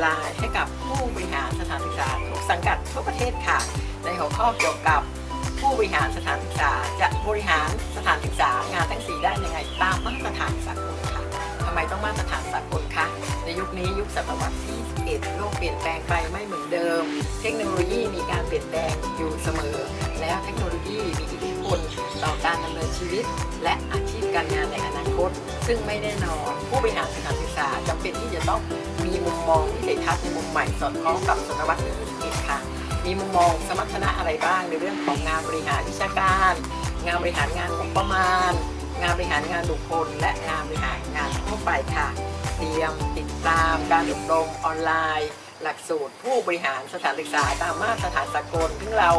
ไลน์ให้กับผู้บริหารสถานศึกษาทุกสังกัดทั่วประเทศค่ะ ในหัวข้อเกี่ยวกับผู้บริหารสถานศึกษา จะบริหารสถานศึกษางานทั้งสี่ได้ยังไงตามมาตรฐานสากลค่ะทำไมต้องมาตรฐานสากลคะในยุคนี้ยุคศตวรรษที่ 21 โลกเปลี่ยนแปลงไปไม่เหมือนเดิม เทคโนโลยีมีการเปลี่ยนแปลงอยู่เสมอ แล้วเทคโนโลยีมีอิทธิพลต่อการดำเนินชีวิตและอาชีพ การงานในอนาคต ซึ่งไม่แน่นอน ผู้บริหารสถานศึกษาจำเป็นที่จะต้องมีมุมมองวิสัยทัศน์ในมุมใหม่สอดคล้องกับศตวรรษที่21ค่ะมีมุมมองสมรรถนะอะไรบ้างในเรื่องของงานบริหารวิชาการ งานบริหารงานงบประมาณ งานบริหารงานบุคคล และงานบริหารงานทั่วไปค่ะ เตรียมติดตามการอบรมออนไลน์ หลักสูตรผู้บริหารสถานศึกษาตามมาตรฐานสากลซึ่งเรา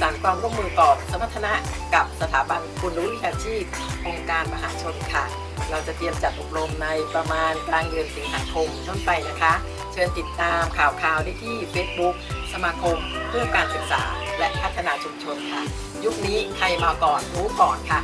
สานความร่วมมือต่อสมรรถนะกับสถาบันคุณรู้วิชาชีพองค์การมหาชนค่ะ เราจะเตรียมจัดอบรมในประมาณกลางเดือนสิงหาคมต้นไปนะคะ เชิญติดตามข่าวคราวได้ที่ Facebook สมาคมเพื่อการศึกษาและพัฒนาชุมชนค่ะ ยุคนี้ใครมาก่อนรู้ก่อนค่ะ